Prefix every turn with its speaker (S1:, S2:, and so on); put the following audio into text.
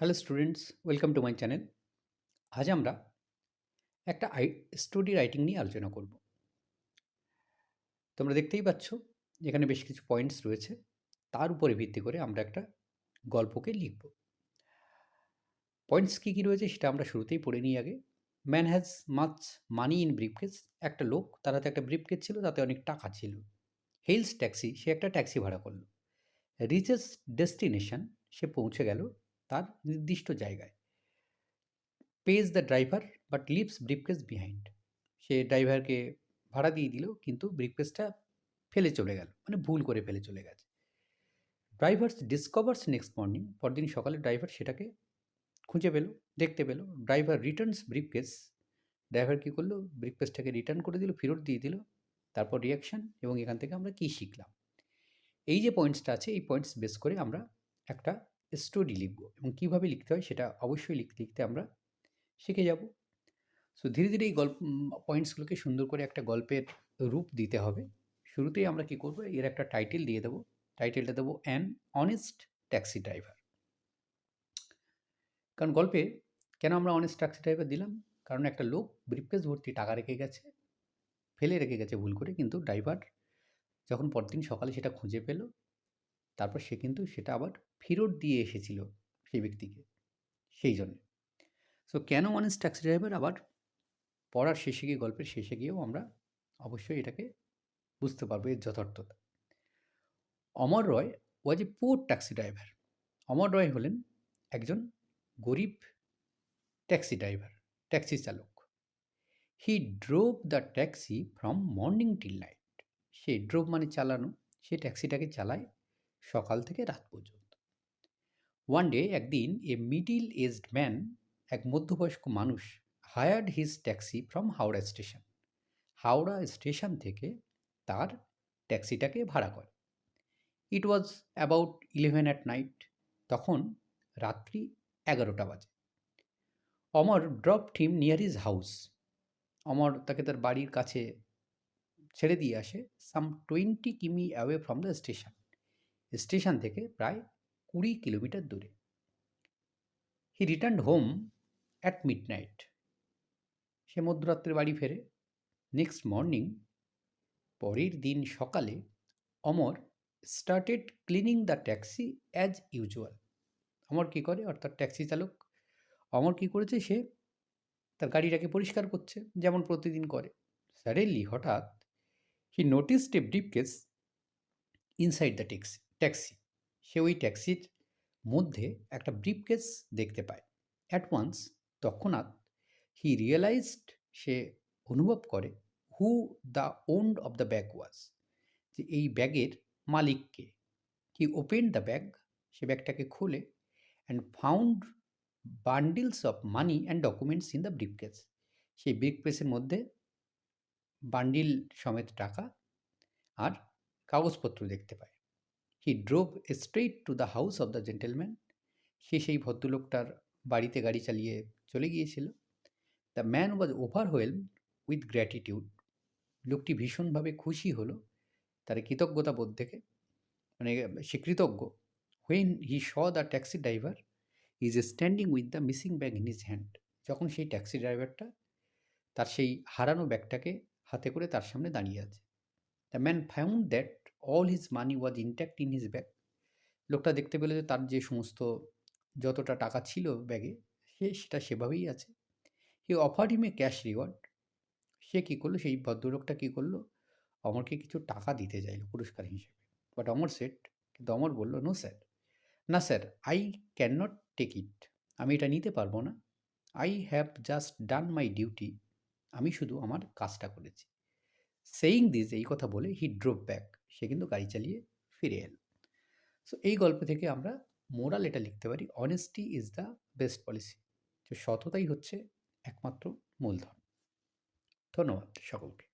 S1: Hello students welcome to my channel আজ আমরা একটা আই স্টোরি রাইটিং নিয়ে আলোচনা করব। তোমরা দেখতেই পাচ্ছ, এখানে বেশ কিছু পয়েন্টস রয়েছে। তার উপরে ভিত্তি করে আমরা একটা গল্পকে লিখব। পয়েন্টস কী কী রয়েছে সেটা আমরা শুরুতেই পড়ে নিই আগে। Man has much money in briefcase একটা লোক, তার হাতে একটা ব্রিফকেস ছিল, তাতে অনেক টাকা ছিল। হেলস ট্যাক্সি সে একটা ট্যাক্সি ভাড়া করল। রিচেস ডেস্টিনেশন সে পৌঁছে গেল তার নির্দিষ্ট জায়গায়। Pays the driver, but leaves briefcase behind. সে ড্রাইভারকে ভাড়া দিয়ে দিল, কিন্তু ব্রিফকেসটা ফেলে চলে গেল মানে ভুল করে ফেলে চলে গেছে। ড্রাইভার্স ডিসকভার্স নেক্সট মর্নিং, পরদিন সকালে ড্রাইভার সেটাকে খুঁজে পেল, দেখতে পেল। ড্রাইভার রিটার্নস ব্রিফকেস, ড্রাইভার কী করল? ব্রিফকেসটাকে রিটার্ন করে দিল, ফেরত দিয়ে দিল, তারপর রিয়াকশান এবং এখান থেকে আমরা কী শিখলাম? এই যে পয়েন্টসটা আছে, এই পয়েন্টস বেস করে আমরা একটা স্টোরি লিখব এবং কীভাবে লিখতে হয় সেটা অবশ্যই লিখতে লিখতে আমরা শিখে যাব। সো ধীরে ধীরে এই গল্প পয়েন্টসগুলোকে সুন্দর করে একটা গল্পের রূপ দিতে হবে। শুরুতেই আমরা কি করব, এর একটা টাইটেল দিয়ে দেবো। টাইটেলটা দেবো অ্যান অনেস্ট ট্যাক্সি ড্রাইভার কারণ গল্পে কেন আমরা অনেস্ট ট্যাক্সি ড্রাইভার দিলাম? কারণ একটা লোক ব্রিফকেস ভর্তি টাকা রেখে গেছে, ফেলে রেখে গেছে ভুল করে, কিন্তু ড্রাইভার যখন পরদিন সকালে সেটা খুঁজে পেল তারপর সে কিন্তু সেটা আবার ফেরত দিয়ে এসেছিল সেই ব্যক্তিকে। সেই জন্য। সো কেন অনেস্ট ট্যাক্সি ড্রাইভার আবার পড়ার শেষে গিয়ে, গল্পের শেষে গিয়েও আমরা অবশ্যই এটাকে বুঝতে পারব এর যথার্থতা। Amar Roy was a poor taxi driver Amar Roy হলেন একজন গরিব ট্যাক্সি ড্রাইভার ট্যাক্সি চালক। He drove the taxi from morning till night say drove মানে চালানো। সে ট্যাক্সিটাকে চালায় সকাল থেকে রাত পর্যন্ত। ওয়ান ডে একদিন এ মিডিল এজড ম্যান এক মধ্যবয়স্ক মানুষ hired his taxi from Howrah station Howrah station থেকে তার ট্যাক্সিটাকে ভাড়া করে। It was about eleven at night তখন রাত্রি এগারোটা বাজে। Amar drop him near his house Amar তাকে তার বাড়ির কাছে ছেড়ে দিয়ে আসে। Some twenty km away from the station station থেকে প্রায় কুড়ি কিলোমিটার দূরে। He return home at midnight সে মধ্যরাত্রে বাড়ি ফেরে। নেক্সট মর্নিং পরের দিন সকালে Amar started cleaning the taxi as usual Amar কী করে? অর্থাৎ ট্যাক্সি চালক। অমর কী করেছে? সে তার গাড়িটাকে পরিষ্কার করছে, যেমন প্রতিদিন করে। সাডেনলি হঠাৎ he noticed a briefcase inside the taxi taxi. সে ওই ট্যাক্সির মধ্যে একটা ব্রিফকেস দেখতে পায়। অ্যাট ওয়ান্স তৎক্ষণাৎ হি রিয়েলাইজড সে অনুভব করে who the owned of the bag was যে এই ব্যাগের মালিককে। হি ওপেন দ্য ব্যাগ সে ব্যাগটাকে খোলে and found bundles of money and documents in the briefcase সেই ব্রিফকেসের মধ্যে বান্ডিল সমেত টাকা আর কাগজপত্র দেখতে পায়। He drove straight to the house of the gentleman সে সেই ভদ্রলোকটার বাড়িতে গাড়ি চালিয়ে চলে গিয়েছিল। The man was overwhelm with gratitude লোকটি ভীষণভাবে খুশি হলো। তার কৃতজ্ঞতা বোধ থেকে মানে সে কৃতজ্ঞ। When he saw the taxi driver is standing with the missing bag in his hand যখন সেই ট্যাক্সি ড্রাইভারটা তার সেই হারানো ব্যাগটাকে হাতে করে তার সামনে দাঁড়িয়ে আছে। The man found that all his money was intact in his bag লোকটা দেখতে পেল যে তার যে সমস্ত যতটা টাকা ছিল ব্যাগে, সে সেটা সেভাবেই আছে। He offer him a cash reward সে কী করল? সেই ভদ্রলোকটা কী করল? অমরকে কিছু টাকা দিতে চাইলো পুরস্কার হিসেবে। বাট অমর সেট কিন্তু অমর বলল নো স্যার না sir I can not take it আমি এটা নিতে পারব না। I have just done my duty আমি শুধু আমার কাজটা করেছি। সেইং দিস এই কথা বলে হি ড্রপ ব্যাক সে কিন্তু গাড়ি চালিয়ে ফিরে এল। সো এই গল্প থেকে আমরা মোরাল এটা লিখতে পারি honesty is the best policy সততাই হচ্ছে একমাত্র মূলধন। ধন্যবাদ সকলকে।